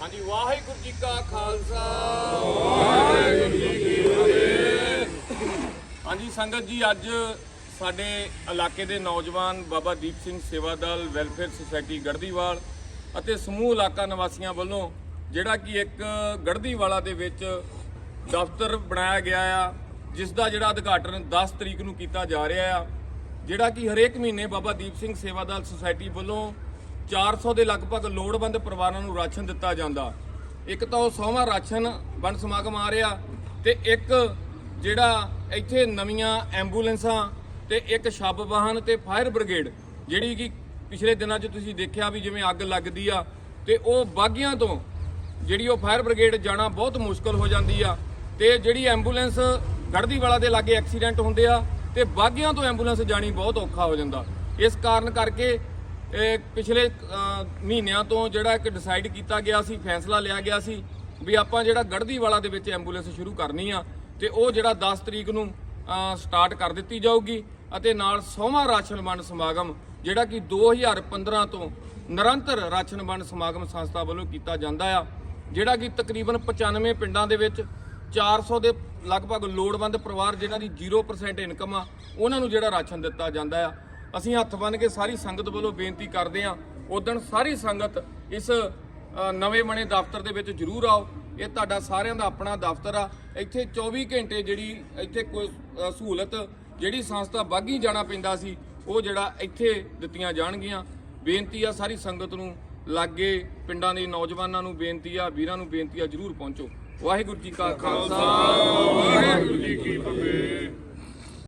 ਹਾਂਜੀ, ਵਾਹਿਗੁਰੂ ਜੀ ਕਾ ਖਾਲਸਾ। ਵਾਹਿਗੁਰੂ ਜੀ ਕੀ ਫਤਿਹ ਹਾਂਜੀ, ਸੰਗਤ ਜੀ, ਅੱਜ ਸਾਡੇ ਇਲਾਕੇ ਦੇ ਨੌਜਵਾਨ ਬਾਬਾ ਦੀਪ ਸਿੰਘ ਸੇਵਾ ਦਲ ਵੈਲਫੇਅਰ ਸੁਸਾਇਟੀ ਗੜਦੀਵਾਲ ਅਤੇ ਸਮੂਹ ਇਲਾਕਾ ਨਿਵਾਸੀਆਂ ਵੱਲੋਂ ਜਿਹੜਾ ਕਿ ਇੱਕ ਗੜਦੀਵਾਲਾ ਦੇ ਵਿੱਚ ਦਫ਼ਤਰ ਬਣਾਇਆ ਗਿਆ ਆ, ਜਿਸ ਦਾ ਜਿਹੜਾ ਉਦਘਾਟਨ 10 ਤਰੀਕ ਨੂੰ ਕੀਤਾ ਜਾ ਰਿਹਾ ਆ, ਜਿਹੜਾ ਕਿ ਹਰੇਕ ਮਹੀਨੇ ਬਾਬਾ ਦੀਪ ਸਿੰਘ ਸੇਵਾ ਦਲ ਸੁਸਾਇਟੀ ਵੱਲੋਂ 400 ਦੇ ਲਗਭਗ ਲੋੜਵੰਦ ਪਰਿਵਾਰਾਂ ਨੂੰ ਰਾਸ਼ਨ ਦਿੱਤਾ ਜਾਂਦਾ। ਇੱਕ ਤਾਂ ਉਹ ਸੌਵਾਂ ਰਾਸ਼ਨ ਵੰਡ ਸਮਾਗਮ ਆ ਰਿਹਾ ਤੇ ਇੱਕ ਜਿਹੜਾ ਇੱਥੇ ਨਵੀਆਂ ਐਂਬੂਲੈਂਸਾਂ ਤੇ ਇੱਕ ਸ਼ਬ ਵਾਹਨ ਤੇ ਫਾਇਰ ਬ੍ਰਿਗੇਡ, ਜਿਹੜੀ ਕਿ ਪਿਛਲੇ ਦਿਨਾਂ 'ਚ ਤੁਸੀਂ ਦੇਖਿਆ ਵੀ ਜਿਵੇਂ ਅੱਗ ਲੱਗਦੀ ਆ ਤੇ ਉਹ ਬਾਗੀਆਂ ਤੋਂ ਜਿਹੜੀ ਉਹ ਫਾਇਰ ਬ੍ਰਿਗੇਡ ਜਾਣਾ ਬਹੁਤ ਮੁਸ਼ਕਲ ਹੋ ਜਾਂਦੀ ਆ ਤੇ ਜਿਹੜੀ ਐਂਬੂਲੈਂਸ ਗੜਦੀ ਵਾਲਾ ਦੇ ਲਾਗੇ ਐਕਸੀਡੈਂਟ ਹੁੰਦੇ ਆ ਤੇ ਬਾਗੀਆਂ ਤੋਂ ਐਂਬੂਲੈਂਸ ਜਾਣੀ ਬਹੁਤ ਔਖਾ ਹੋ ਜਾਂਦਾ। ਇਸ ਕਾਰਨ ਕਰਕੇ ਇਹ ਪਿਛਲੇ ਮਹੀਨਿਆਂ ਤੋਂ ਜਿਹੜਾ ਇੱਕ ਡਿਸਾਈਡ ਕੀਤਾ ਗਿਆ ਸੀ, ਫੈਸਲਾ ਲਿਆ ਗਿਆ ਸੀ ਵੀ ਆਪਾਂ ਜਿਹੜਾ ਗੜਦੀ ਵਾਲਾ ਦੇ ਵਿੱਚ ਐਂਬੂਲੈਂਸ ਸ਼ੁਰੂ ਕਰਨੀ ਆ ਤੇ ਉਹ ਜਿਹੜਾ 10 ਤਰੀਕ ਨੂੰ ਸਟਾਰਟ ਕਰ ਦਿੱਤੀ ਜਾਊਗੀ ਅਤੇ ਨਾਲ ਸੋਮਾ ਰਾਸ਼ਨ ਵੰਡ ਸਮਾਗਮ, ਜਿਹੜਾ ਕਿ 2015 ਤੋਂ ਨਿਰੰਤਰ ਰਾਸ਼ਨ ਵੰਡ ਸਮਾਗਮ ਸੰਸਥਾ ਵੱਲੋਂ ਕੀਤਾ ਜਾਂਦਾ ਆ, ਜਿਹੜਾ ਕਿ ਤਕਰੀਬਨ 95 ਪਿੰਡਾਂ ਦੇ ਵਿੱਚ 400 ਦੇ ਲਗਭਗ ਲੋੜਵੰਦ ਪਰਿਵਾਰ ਜਿਨ੍ਹਾਂ ਦੀ 0% ਇਨਕਮ ਆ, ਉਹਨਾਂ ਨੂੰ ਜਿਹੜਾ ਰਾਸ਼ਨ ਦਿੱਤਾ ਜਾਂਦਾ ਆ। ਅਸੀਂ ਹੱਥ ਬੰਨ੍ਹ ਕੇ ਸਾਰੀ ਸੰਗਤ ਵੱਲੋਂ ਬੇਨਤੀ ਕਰਦੇ ਹਾਂ ਉਦੋਂ ਸਾਰੀ ਸੰਗਤ ਇਸ ਨਵੇਂ ਬਣੇ ਦਫ਼ਤਰ ਦੇ ਵਿੱਚ ਜ਼ਰੂਰ ਆਓ। ਇਹ ਤੁਹਾਡਾ ਸਾਰਿਆਂ ਦਾ ਆਪਣਾ ਦਫ਼ਤਰ ਆ। ਇੱਥੇ 24 ਘੰਟੇ ਜਿਹੜੀ ਇੱਥੇ ਕੋਈ ਸਹੂਲਤ ਜਿਹੜੀ ਸੰਸਥਾ ਬਾਗੀ ਜਾਣਾ ਪੈਂਦਾ ਸੀ, ਉਹ ਜਿਹੜਾ ਇੱਥੇ ਦਿੱਤੀਆਂ ਜਾਣਗੀਆਂ। ਬੇਨਤੀ ਆ ਸਾਰੀ ਸੰਗਤ ਨੂੰ, ਲਾਗੇ ਪਿੰਡਾਂ ਦੇ ਨੌਜਵਾਨਾਂ ਨੂੰ ਬੇਨਤੀ ਆ, ਵੀਰਾਂ ਨੂੰ ਬੇਨਤੀ ਆ, ਜਰੂਰ ਪਹੁੰਚੋ। ਵਾਹਿਗੁਰੂ ਜੀ ਕਾ ਖਾਲਸਾ।